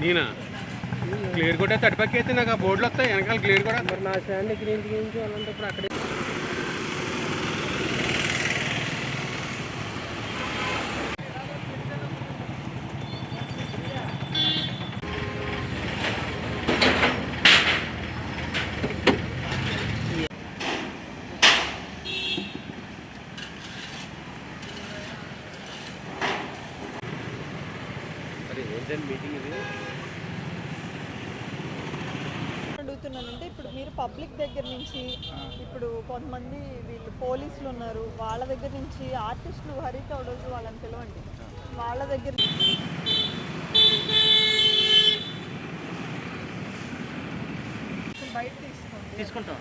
నేనా? క్లియర్ కూడా తడిపక్కి అయితే నాకు ఆ బోర్డులు వస్తాయి వెనకాల క్లియర్ కూడా నా స్టాండ్ ఇక్కడ ఇంటికి అలాంటప్పుడు అక్కడే మీటింగ్ ఇది. అడుగుతున్నానంటే ఇప్పుడు మీరు పబ్లిక్ దగ్గర నుంచి ఇప్పుడు కొంతమంది వీళ్ళు పోలీసులు ఉన్నారు. వాళ్ళ దగ్గర నుంచి ఆర్టిస్టులు హరిత రోజు వాళ్ళని పిలవండి. వాళ్ళ దగ్గర బయట తీసుకోండి. తీసుకుంటాం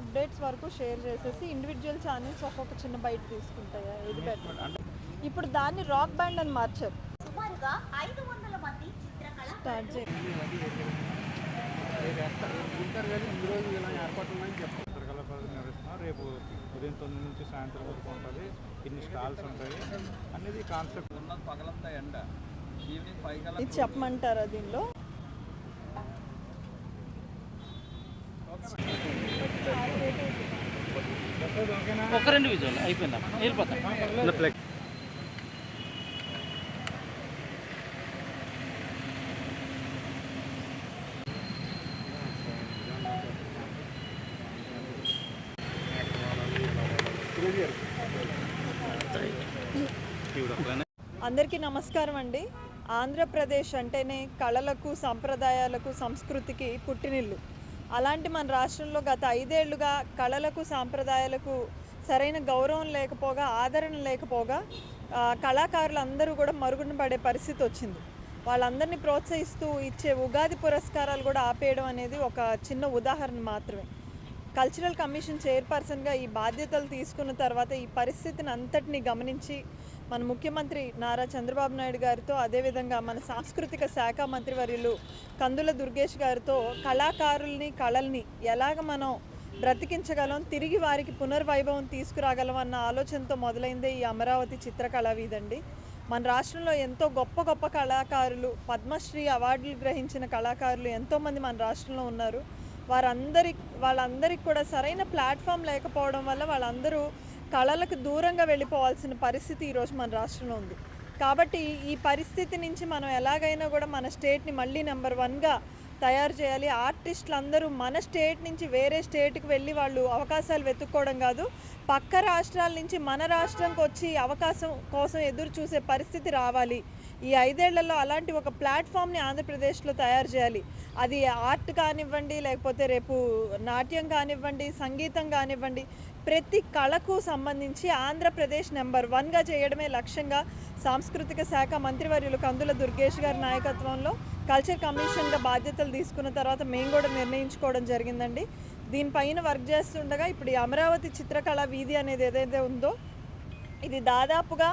అప్డేట్స్ వరకు షేర్ చేసేసి ఇండివిజువల్ ఛానల్స్ ఒక్కొక్క చిన్న బయట తీసుకుంటాయా? ఇది బెటర్? ఇప్పుడు దాన్ని రాక్ బ్యాండ్ అని మార్చారు. సుమారుగా ఐదు వందల మంది చిత్రకళ ఇలా ఏర్పాటు ఉన్నాయని చెప్పారు చిత్రకళ ప్రదర్శన నిర్వహిస్తున్నాం రేపు ఉదయం తొమ్మిది నుంచి సాయంత్రం వరకు ఉంటుంది ఇన్ని స్టాల్స్ ఉంటాయి అనేది కాన్సెప్ట్ ఉన్నది పగలంతా ఎండ ఈవినింగ్ ఫైవ్ కల్లా ఇది చెప్పమంటారా దీనిలో? ఒక రెండు విజువల్ అయిపోయిందా? వెళ్ళిపోతాం. అందరికీ నమస్కారం అండి. ఆంధ్రప్రదేశ్ అంటేనే కళలకు సాంప్రదాయాలకు సంస్కృతికి పుట్టినిల్లు. అలాంటి మన రాష్ట్రంలో గత ఐదేళ్ళుగా కళలకు సాంప్రదాయాలకు సరైన గౌరవం లేకపోగా ఆదరణ లేకపోగా కళాకారులందరూ కూడా మరుగున పడే పరిస్థితి వచ్చింది. వాళ్ళందరినీ ప్రోత్సహిస్తూ ఇచ్చే ఉగాది పురస్కారాలు కూడా ఆపేయడం అనేది ఒక చిన్న ఉదాహరణ మాత్రమే. కల్చరల్ కమిషన్ చైర్పర్సన్గా ఈ బాధ్యతలు తీసుకున్న తర్వాత ఈ పరిస్థితిని అంతటిని గమనించి మన ముఖ్యమంత్రి నారా చంద్రబాబు నాయుడు గారితో అదేవిధంగా మన సాంస్కృతిక శాఖ మంత్రివర్యులు కందుల దుర్గేష్ గారితో కళాకారుల్ని కళల్ని ఎలాగ మనం బ్రతికించగలం తిరిగి వారికి పునర్వైభవం తీసుకురాగలం అన్న ఆలోచనతో మొదలైందే ఈ అమరావతి చిత్రకళా వీధండి. మన రాష్ట్రంలో ఎంతో గొప్ప గొప్ప కళాకారులు పద్మశ్రీ అవార్డులు గ్రహించిన కళాకారులు ఎంతోమంది మన రాష్ట్రంలో ఉన్నారు. వారందరి వాళ్ళందరికీ కూడా సరైన ప్లాట్ఫామ్ లేకపోవడం వల్ల వాళ్ళందరూ కళలకు దూరంగా వెళ్ళిపోవాల్సిన పరిస్థితి ఈరోజు మన రాష్ట్రంలో ఉంది. కాబట్టి ఈ పరిస్థితి నుంచి మనం ఎలాగైనా కూడా మన స్టేట్ని మళ్ళీ నెంబర్ వన్గా తయారు చేయాలి. ఆర్టిస్టులు అందరూ మన స్టేట్ నుంచి వేరే స్టేట్కి వెళ్ళి వాళ్ళు అవకాశాలు వెతుక్కోవడం కాదు పక్క రాష్ట్రాల నుంచి మన రాష్ట్రంకి వచ్చి అవకాశం కోసం ఎదురు చూసే పరిస్థితి రావాలి. ఈ ఐదేళ్ళలో అలాంటి ఒక ప్లాట్ఫామ్ని ఆంధ్రప్రదేశ్లో తయారు చేయాలి. అది ఆర్ట్ కానివ్వండి లేకపోతే రేపు నాట్యం కానివ్వండి సంగీతం కానివ్వండి ప్రతి కళకు సంబంధించి ఆంధ్రప్రదేశ్ నెంబర్ వన్గా చేయడమే లక్ష్యంగా సాంస్కృతిక శాఖ మంత్రివర్యులు కందుల దుర్గేష్ గారి నాయకత్వంలో కల్చర్ కమిషన్గా బాధ్యతలు తీసుకున్న తర్వాత మేము కూడా నిర్ణయించుకోవడం జరిగిందండి. దీనిపైన వర్క్ చేస్తుండగా ఇప్పుడు ఈ అమరావతి చిత్రకళ వీధి అనేది ఏదైతే ఉందో ఇది దాదాపుగా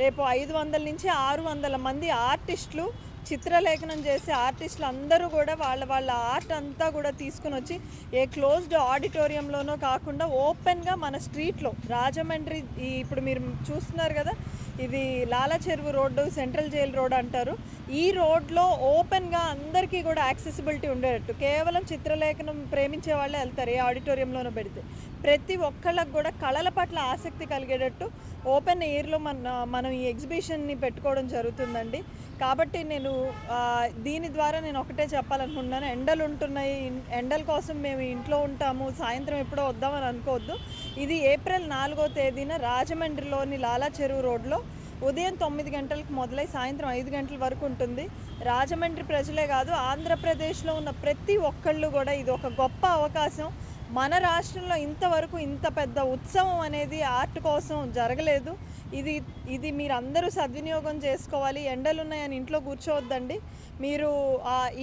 రేపు ఐదు వందల నుంచి ఆరు వందల మంది ఆర్టిస్టులు చిత్రలేఖనం చేసే ఆర్టిస్టులు అందరూ కూడా వాళ్ళ వాళ్ళ ఆర్ట్ అంతా కూడా తీసుకుని వచ్చి ఏ క్లోజ్డ్ ఆడిటోరియంలోనో కాకుండా ఓపెన్గా మన స్ట్రీట్లో రాజమండ్రి ఇప్పుడు మీరు చూస్తున్నారు కదా ఇది లాలా చెరువు రోడ్డు సెంట్రల్ జైల్ రోడ్ అంటారు. ఈ రోడ్లో ఓపెన్గా అందరికీ కూడా యాక్సెసిబిలిటీ ఉండేటట్టు. కేవలం చిత్రలేఖనం ప్రేమించే వాళ్ళే వెళ్తారు ఏ ఆడిటోరియంలోనో పెడితే. ప్రతి ఒక్కళ్ళకి కూడా కళల పట్ల ఆసక్తి కలిగేటట్టు ఓపెన్ ఎయిర్లో మన మనం ఈ ఎగ్జిబిషన్ని పెట్టుకోవడం జరుగుతుందండి. కాబట్టి నేను దీని ద్వారా నేను ఒకటే చెప్పాలనుకుంటున్నాను. ఎండలు ఉంటున్నాయి ఎండల కోసం మేము ఇంట్లో ఉంటాము సాయంత్రం ఎప్పుడో వద్దామని అనుకోవద్దు. ఇది ఏప్రిల్ నాలుగో తేదీన రాజమండ్రిలోని లాలా చెరువు రోడ్లో ఉదయం తొమ్మిది గంటలకు మొదలై సాయంత్రం ఐదు గంటల వరకు ఉంటుంది. రాజమండ్రి ప్రజలే కాదు ఆంధ్రప్రదేశ్లో ఉన్న ప్రతి ఒక్కళ్ళు కూడా ఇది ఒక గొప్ప అవకాశం. మన రాష్ట్రంలో ఇంతవరకు ఇంత పెద్ద ఉత్సవం అనేది ఆర్ట్ కోసం జరగలేదు. ఇది ఇది మీరు అందరూ సద్వినియోగం చేసుకోవాలి. ఎండలు ఉన్నాయని ఇంట్లో కూర్చోవద్దండి. మీరు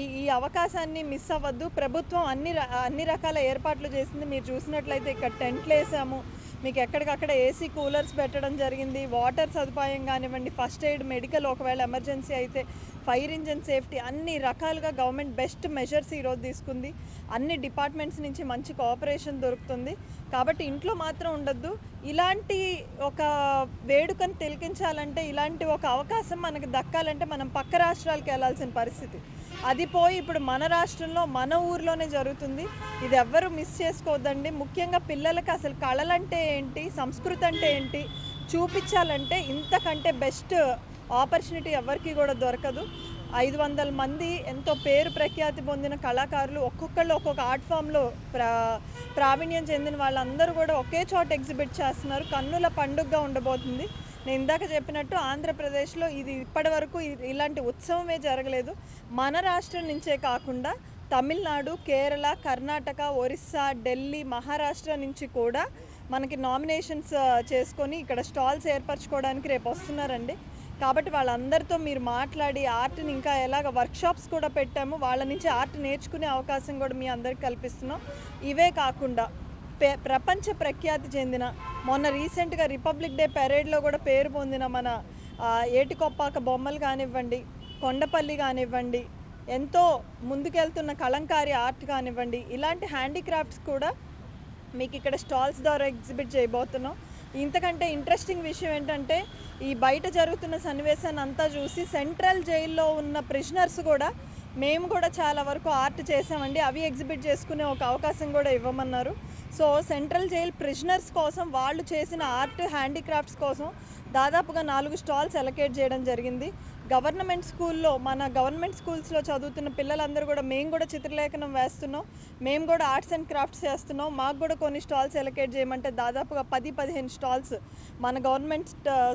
ఈ ఈ అవకాశాన్ని మిస్ అవ్వద్దు. ప్రభుత్వం అన్ని అన్ని రకాల ఏర్పాట్లు చేసింది. మీరు చూసినట్లయితే ఇక్కడ టెంట్లు వేసాము. మీకు ఎక్కడికక్కడ ఏసీ కూలర్స్ పెట్టడం జరిగింది. వాటర్ సదుపాయం కానివ్వండి ఫస్ట్ ఎయిడ్ మెడికల్ ఒకవేళ ఎమర్జెన్సీ అయితే ఫైర్ ఇంజన్ సేఫ్టీ అన్ని రకాలుగా గవర్నమెంట్ బెస్ట్ మెజర్స్ ఈరోజు తీసుకుంది. అన్ని డిపార్ట్మెంట్స్ నుంచి మంచి కోఆపరేషన్ దొరుకుతుంది. కాబట్టి ఇంట్లో మాత్రం ఉండొద్దు. ఇలాంటి ఒక వేడుకను తిలకించాలంటే ఇలాంటి ఒక అవకాశం మనకు దక్కాలంటే మనం పక్క రాష్ట్రాలకు వెళ్ళాల్సిన పరిస్థితి. అది పోయి ఇప్పుడు మన రాష్ట్రంలో మన ఊర్లోనే జరుగుతుంది. ఇది ఎవ్వరు మిస్ చేసుకోవద్దండి. ముఖ్యంగా పిల్లలకి అసలు కళలంటే ఏంటి సంస్కృతి అంటే ఏంటి చూపించాలంటే ఇంతకంటే బెస్ట్ ఆపర్చునిటీ ఎవరికి కూడా దొరకదు. ఐదు వందల మంది ఎంతో పేరు ప్రఖ్యాతి పొందిన కళాకారులు ఒక్కొక్కళ్ళు ఒక్కొక్క ఆర్ట్ ఫామ్లో ప్రా ప్రావీణ్యం చెందిన వాళ్ళందరూ కూడా ఒకే చోట ఎగ్జిబిట్ చేస్తున్నారు. కన్నుల పండుగగా ఉండబోతుంది. నేను ఇందాక చెప్పినట్టు ఆంధ్రప్రదేశ్లో ఇది ఇప్పటి వరకు ఇలాంటి ఉత్సవమే జరగలేదు. మన రాష్ట్రం నుంచే కాకుండా తమిళనాడు కేరళ కర్ణాటక ఒరిస్సా ఢిల్లీ మహారాష్ట్ర నుంచి కూడా మనకి నామినేషన్స్ చేసుకొని ఇక్కడ స్టాల్స్ ఏర్పరచుకోవడానికి రేపు వస్తున్నారండి. కాబట్టి వాళ్ళందరితో మీరు మాట్లాడి ఆర్ట్ని ఇంకా ఎలాగ వర్క్షాప్స్ కూడా పెట్టాము. వాళ్ళ నుంచి ఆర్ట్ నేర్చుకునే అవకాశం కూడా మీ అందరికి కల్పిస్తున్నాం. ఇవే కాకుండా పె- ప్రపంచ ప్రఖ్యాతి చెందిన మొన్న రీసెంట్గా రిపబ్లిక్ డే పెరేడ్లో కూడా పేరు పొందిన మన ఏటికొప్పాక బొమ్మలు కానివ్వండి కొండపల్లి కానివ్వండి ఎంతో ముందుకెళ్తున్న కలంకారి ఆర్ట్ కానివ్వండి ఇలాంటి హ్యాండీక్రాఫ్ట్స్ కూడా మీకు ఇక్కడ స్టాల్స్ ద్వారా ఎగ్జిబిట్ చేయబోతున్నాం. ఇంతకంటే ఇంట్రెస్టింగ్ విషయం ఏంటంటే ఈ బయట జరుగుతున్న సన్నివేశాన్ని అంతా చూసి సెంట్రల్ జైల్లో ఉన్న ప్రిజనర్స్ కూడా మేము కూడా చాలా వరకు ఆర్ట్ చేసామండి. అవి ఎగ్జిబిట్ చేసుకునే ఒక అవకాశం కూడా ఇవ్వమన్నారు. సో సెంట్రల్ జైల్ ప్రిజనర్స్ కోసం వాళ్ళు చేసిన ఆర్ట్ హ్యాండీక్రాఫ్ట్స్ కోసం దాదాపుగా నాలుగు స్టాల్స్ అలొకేట్ చేయడం జరిగింది. గవర్నమెంట్ స్కూల్లో మన గవర్నమెంట్ స్కూల్స్లో చదువుతున్న పిల్లలందరూ కూడా మేము కూడా చిత్రలేఖనం వేస్తున్నాం. మేము కూడా ఆర్ట్స్ అండ్ క్రాఫ్ట్స్ చేస్తున్నాం. మాకు కూడా కొన్ని స్టాల్స్ ఎలకేట్ చేయమంటే దాదాపుగా పది పదిహేను స్టాల్స్ మన గవర్నమెంట్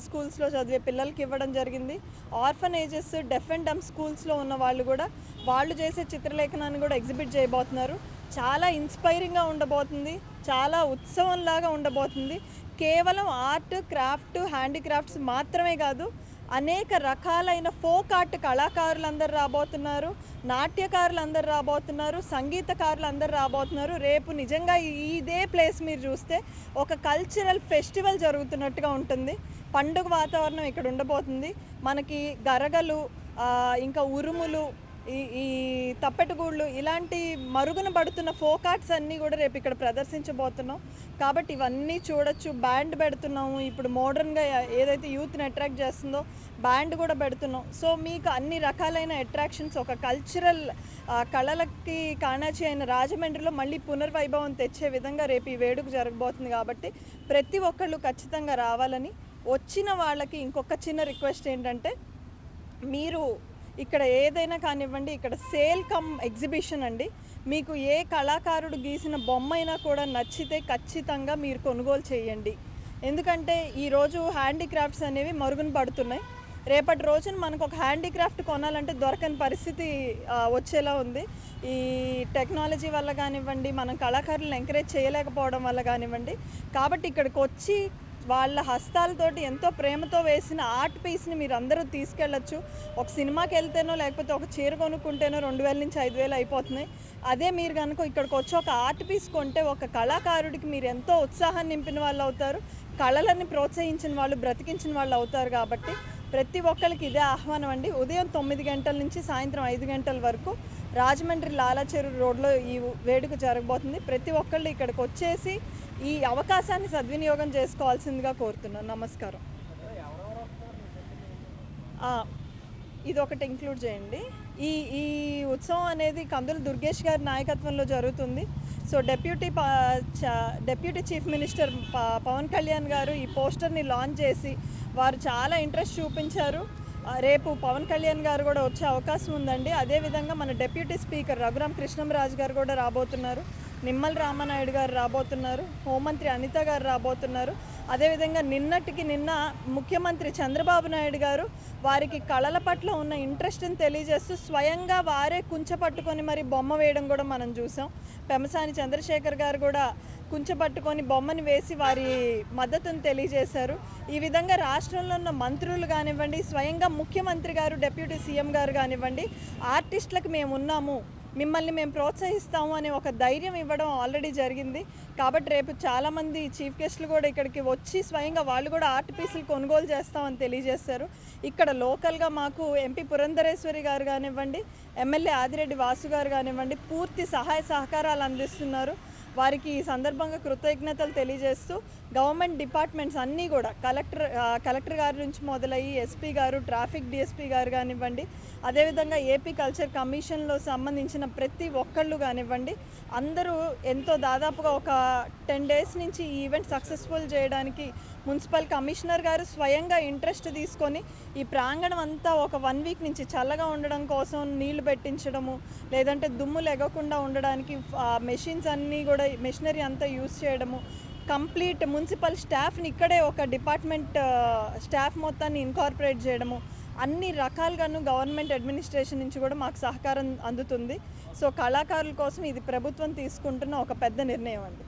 స్కూల్స్లో చదివే పిల్లలకి ఇవ్వడం జరిగింది. ఆర్ఫనేజెస్ డెఫ్ అండ్ డమ్ స్కూల్స్లో ఉన్న వాళ్ళు కూడా వాళ్ళు చేసే చిత్రలేఖనాన్ని కూడా ఎగ్జిబిట్ చేయబోతున్నారు. చాలా ఇన్స్పైరింగ్గా ఉండబోతుంది. చాలా ఉత్సవంలాగా ఉండబోతుంది. కేవలం ఆర్ట్ క్రాఫ్ట్ హ్యాండీక్రాఫ్ట్స్ మాత్రమే కాదు అనేక రకాలైన ఫోక్ ఆర్ట్ కళాకారులు అందరు రాబోతున్నారు నాట్యకారులు అందరు రాబోతున్నారు సంగీతకారులు అందరు రాబోతున్నారు. రేపు నిజంగా ఇదే ప్లేస్ మీరు చూస్తే ఒక కల్చరల్ ఫెస్టివల్ జరుగుతున్నట్టుగా ఉంటుంది. పండుగ వాతావరణం ఇక్కడ ఉండబోతుంది. మనకి గరగలు ఇంకా ఉరుములు ఈ ఈ తప్పెటగూళ్ళు ఇలాంటి మరుగున పడుతున్న ఫోక్ ఆర్ట్స్ అన్నీ కూడా రేపు ఇక్కడ ప్రదర్శించబోతున్నాం. కాబట్టి ఇవన్నీ చూడొచ్చు. బ్యాండ్ పెడుతున్నాము. ఇప్పుడు మోడర్న్గా ఏదైతే యూత్ని అట్రాక్ట్ చేస్తుందో బ్యాండ్ కూడా పెడుతున్నాం. సో మీకు అన్ని రకాలైన అట్రాక్షన్స్ ఒక కల్చరల్ కళలకి కాణాచి అయిన రాజమండ్రిలో మళ్ళీ పునర్వైభవం తెచ్చే విధంగా రేపు ఈ వేడుక జరగబోతుంది కాబట్టి ప్రతి ఒక్కళ్ళు ఖచ్చితంగా రావాలని. వచ్చిన వాళ్ళకి ఇంకొక చిన్న రిక్వెస్ట్ ఏంటంటే మీరు ఇక్కడ ఏదైనా కానివ్వండి ఇక్కడ సేల్ కమ్ ఎగ్జిబిషన్ అండి. మీకు ఏ కళాకారుడు గీసిన బొమ్మ అయినా కూడా నచ్చితే ఖచ్చితంగా మీరు కొనుగోలు చేయండి. ఎందుకంటే ఈరోజు హ్యాండీక్రాఫ్ట్స్ అనేవి మరుగున పడుతున్నాయి. రేపటి రోజున మనకు ఒక హ్యాండీక్రాఫ్ట్ కొనాలంటే దొరకని పరిస్థితి వచ్చేలా ఉంది. ఈ టెక్నాలజీ వల్ల కానివ్వండి మనం కళాకారులను ఎంకరేజ్ చేయలేకపోవడం వల్ల కానివ్వండి. కాబట్టి ఇక్కడికి వచ్చి వాళ్ళ హస్తాలతోటి ఎంతో ప్రేమతో వేసిన ఆర్ట్ పీస్ని మీరు అందరూ తీసుకెళ్ళచ్చు. ఒక సినిమాకి వెళ్తేనో లేకపోతే ఒక చీర కొనుక్కుంటేనో రెండు వేల నుంచి ఐదు వేలు అయిపోతున్నాయి. అదే మీరు కనుక ఇక్కడికి వచ్చి ఒక ఆర్ట్ పీస్ కొంటే ఒక కళాకారుడికి మీరు ఎంతో ఉత్సాహాన్ని నింపిన వాళ్ళు అవుతారు. కళలని ప్రోత్సహించిన వాళ్ళు బ్రతికించిన వాళ్ళు అవుతారు కాబట్టి ప్రతి ఒక్కరికి ఇదే ఆహ్వానం అండి. ఉదయం తొమ్మిది గంటల నుంచి సాయంత్రం ఐదు గంటల వరకు రాజమండ్రి లాలాచెరు రోడ్లో ఈ వేడుక జరగబోతుంది. ప్రతి ఒక్కళ్ళు ఇక్కడికి వచ్చేసి ఈ అవకాశాన్ని సద్వినియోగం చేసుకోవాల్సిందిగా కోరుతున్నాను. నమస్కారం. ఇది ఒకటి ఇంక్లూడ్ చేయండి. ఈ ఈ ఉత్సవం అనేది కందుల దుర్గేష్ గారి నాయకత్వంలో జరుగుతుంది. సో డెప్యూటీ చా- డెప్యూటీ చీఫ్ మినిస్టర్ ప- పవన్ కళ్యాణ్ గారు ఈ పోస్టర్ని లాంచ్ చేసి వారు చాలా ఇంట్రెస్ట్ చూపించారు. రేపు పవన్ కళ్యాణ్ గారు కూడా వచ్చే అవకాశం ఉందండి. అదేవిధంగా మన డెప్యూటీ స్పీకర్ రఘురామ్ కృష్ణంరాజు గారు కూడా రాబోతున్నారు. నిమ్మల రామనాయుడు గారు రాబోతున్నారు హోంమంత్రి అనిత గారు రాబోతున్నారు. అదేవిధంగా నిన్నటికి నిన్న ముఖ్యమంత్రి చంద్రబాబు నాయుడు గారు వారికి కళల పట్ల ఉన్న ఇంట్రెస్ట్ని తెలియజేస్తూ స్వయంగా వారే కుంచపట్టుకొని మరి బొమ్మ వేయడం కూడా మనం చూసాం. పెమసాని చంద్రశేఖర్ గారు కూడా కుంచపట్టుకొని బొమ్మని వేసి వారి మద్దతును తెలియజేశారు. ఈ విధంగా రాష్ట్రంలో ఉన్న మంత్రులు కానివ్వండి స్వయంగా ముఖ్యమంత్రి గారు డిప్యూటీ సీఎం గారు కానివ్వండి ఆర్టిస్టులకు మేము ఉన్నాము. మిమ్మల్ని మేము ప్రోత్సహిస్తాము అనే ఒక ధైర్యం ఇవ్వడం ఆల్రెడీ జరిగింది. కాబట్టి రేపు చాలామంది చీఫ్ గెస్ట్లు కూడా ఇక్కడికి వచ్చి స్వయంగా వాళ్ళు కూడా ఆర్ట్ పీసులు కొనుగోలు చేస్తామని తెలియజేశారు. ఇక్కడ లోకల్గా మాకు ఎంపీ పురంధరేశ్వరి గారు కానివ్వండి ఎమ్మెల్యే ఆదిరెడ్డి వాసు గారు కానివ్వండి పూర్తి సహాయ సహకారాలు అందిస్తున్నారు. వారికి ఈ సందర్భంగా కృతజ్ఞతలు తెలియజేస్తూ గవర్నమెంట్ డిపార్ట్మెంట్స్ అన్నీ కూడా కలెక్టర్ కలెక్టర్ గారి నుంచి మొదలయ్యి ఎస్పీ గారు ట్రాఫిక్ డిఎస్పీ గారు కానివ్వండి అదేవిధంగా ఏపీ కల్చర్ కమిషన్లో సంబంధించిన ప్రతి ఒక్కళ్ళు కానివ్వండి అందరూ ఎంతో దాదాపుగా ఒక టెన్ డేస్ నుంచి ఈ ఈవెంట్ సక్సెస్ఫుల్ చేయడానికి మున్సిపల్ కమిషనర్ గారు స్వయంగా ఇంట్రెస్ట్ తీసుకొని ఈ ప్రాంగణం అంతా ఒక వన్ వీక్ నుంచి చల్లగా ఉండడం కోసం నీళ్ళు పెట్టించడము లేదంటే దుమ్ము లెగకుండా ఉండడానికి మెషిన్స్ అన్నీ కూడా మెషినరీ అంతా యూస్ చేయడము కంప్లీట్ మున్సిపల్ స్టాఫ్ని ఇక్కడే ఒక డిపార్ట్మెంట్ స్టాఫ్ మొత్తాన్ని ఇన్కార్పొరేట్ చేయడము అన్ని రకాలుగాను గవర్నమెంట్ అడ్మినిస్ట్రేషన్ నుంచి కూడా మాకు సహకారం అందుతుంది. సో కళాకారుల కోసం ఇది ప్రభుత్వం తీసుకుంటున్న ఒక పెద్ద నిర్ణయం అండి.